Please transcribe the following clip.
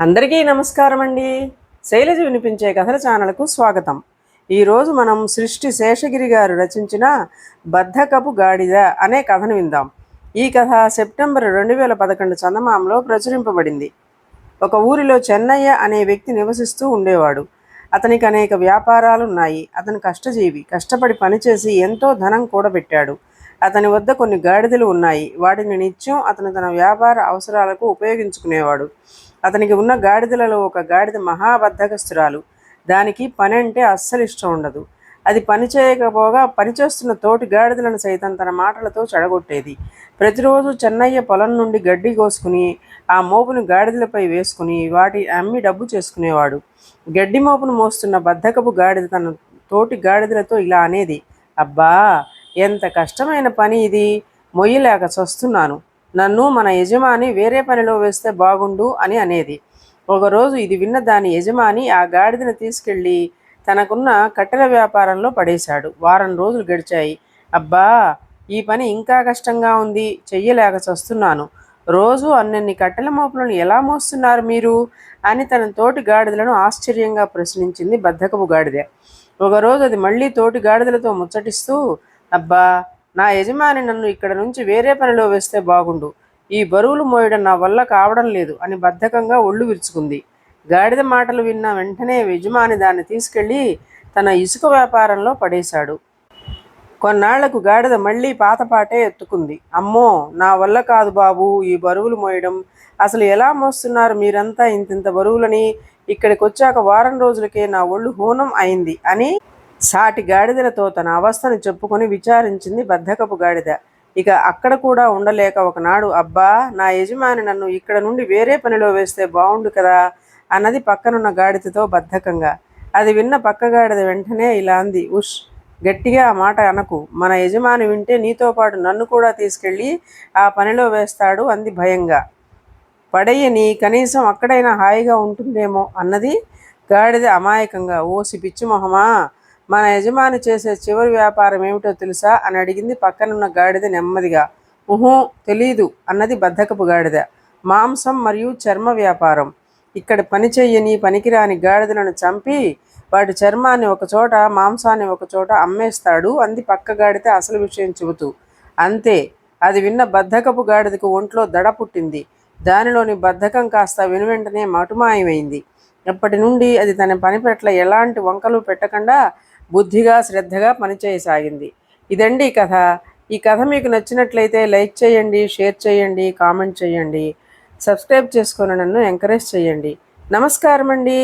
అందరికీ నమస్కారం అండి. శైలజ వినిపించే కథల ఛానల్కు స్వాగతం. ఈరోజు మనం సృష్టి శేషగిరి గారు రచించిన బద్ధకపు గాడిద అనే కథను విందాం. ఈ కథ సెప్టెంబర్ రెండు వేల పదకొండు చందమామలో ప్రచురింపబడింది. ఒక ఊరిలో చెన్నయ్య అనే వ్యక్తి నివసిస్తూ ఉండేవాడు. అతనికి అనేక వ్యాపారాలు ఉన్నాయి అతను కష్టజీవి కష్టపడి పనిచేసి ఎంతో ధనం కూడబెట్టాడు. అతని వద్ద కొన్ని గాడిదలు ఉన్నాయి. వాటిని నిత్యం అతను తన వ్యాపార అవసరాలకు ఉపయోగించుకునేవాడు. అతనికి ఉన్న గాడిదలలో ఒక గాడిద మహాబద్ధకస్తురాలు. దానికి పని అంటే అస్సలు ఇష్టం ఉండదు. అది పని చేయకపోగా పనిచేస్తున్న తోటి గాడిదలను సైతం తన మాటలతో చెడగొట్టేది. ప్రతిరోజు చెన్నయ్య పొలం నుండి గడ్డి కోసుకుని ఆ మోపును గాడిదలపై వేసుకుని వాటి అమ్మి డబ్బు చేసుకునేవాడు. గడ్డి మోపును మోస్తున్న బద్ధకపు గాడిద తన తోటి గాడిదలతో ఇలా అనేది అబ్బా! ఎంత కష్టమైన పని ఇది. మొయ్యలేక చస్తున్నాను. నన్ను మన యజమాని వేరే పనిలో వేస్తే బాగుండు అని అనేది. ఒకరోజు ఇది విన్న దాని యజమాని ఆ గాడిదను తీసుకెళ్ళి తనకున్న కట్టెల వ్యాపారంలో పడేశాడు. వారం రోజులు గడిచాయి. అబ్బా ఈ పని ఇంకా కష్టంగా ఉంది. చెయ్యలేక చస్తున్నాను. రోజు అన్నన్ని కట్టెల మోపులను ఎలా మోస్తున్నారు మీరు? అని తన తోటి గాడిదలను ఆశ్చర్యంగా ప్రశ్నించింది బద్ధకపు గాడిద. ఒకరోజు అది మళ్ళీ తోటి గాడిదలతో ముచ్చటిస్తూ అబ్బా నా యజమాని నన్ను ఇక్కడ నుంచి వేరే పనిలో వేస్తే బాగుండు. ఈ బరువులు మోయడం నా వల్ల కావడం లేదు అని బద్ధకంగా ఒళ్ళు విరుచుకుంది. గాడిద మాటలు విన్న వెంటనే యజమాని దాన్ని తీసుకెళ్ళి తన ఇసుక వ్యాపారంలో పడేశాడు. కొన్నాళ్ళకు గాడిద మళ్ళీ పాతపాటే ఎత్తుకుంది. అమ్మో నా వల్ల కాదు బాబు ఈ బరువులు మోయడం. అసలు ఎలా మోస్తున్నారు మీరంతా ఇంతింత బరువులని? ఇక్కడికి వచ్చాక వారం రోజులకే నా ఒళ్ళు హూనం అయింది అని సాటి గాడిదలతో తన అవస్థను చెప్పుకొని విచారించింది బద్ధకపు గాడిద. ఇక అక్కడ కూడా ఉండలేక ఒకనాడు అబ్బా నా యజమాని నన్ను ఇక్కడ నుండి వేరే పనిలో వేస్తే బాగుండు కదా అన్నది పక్కనున్న గాడిదతో బద్ధకంగా. అది విన్న పక్క గాడిద వెంటనే ఇలా అంది ఉష్ గట్టిగా ఆ మాట అనకు. మన యజమాని వింటే నీతో పాటు నన్ను కూడా తీసుకెళ్ళి ఆ పనిలో వేస్తాడు అంది భయంగా. పడయ్యని కనీసం అక్కడైనా హాయిగా ఉంటుందేమో అన్నది గాడిద అమాయకంగా ఓసి పిచ్చి మొహమా మన యజమాని చేసే చివరి వ్యాపారం ఏమిటో తెలుసా? అని అడిగింది పక్కనున్న గాడిద నెమ్మదిగా. ఉహూ తెలీదు అన్నది బద్ధకపు గాడిద. మాంసం మరియు చర్మ వ్యాపారం. ఇక్కడ పని చెయ్యని పనికిరాని గాడిదలను చంపి వాటి చర్మాన్ని ఒకచోట మాంసాన్ని ఒకచోట అమ్మేస్తాడు అంది పక్క గాడిద అసలు విషయం చెబుతూ. అంతే అది విన్న బద్ధకపు గాడిదకు ఒంట్లో దడ పుట్టింది. దానిలోని బద్ధకం కాస్త వెనువెంటనే మటుమాయమైంది. ఎప్పటి నుండి అది తన పని పట్ల ఎలాంటి వంకలు పెట్టకుండా బుద్ధిగా శ్రద్ధగా పనిచేయసాగింది. ఇదండి కథ. ఈ కథ మీకు నచ్చినట్లయితే లైక్ చేయండి షేర్ చేయండి కామెంట్ చేయండి. సబ్స్క్రైబ్ చేసుకొని నన్ను ఎంకరేజ్ చేయండి. నమస్కారం అండి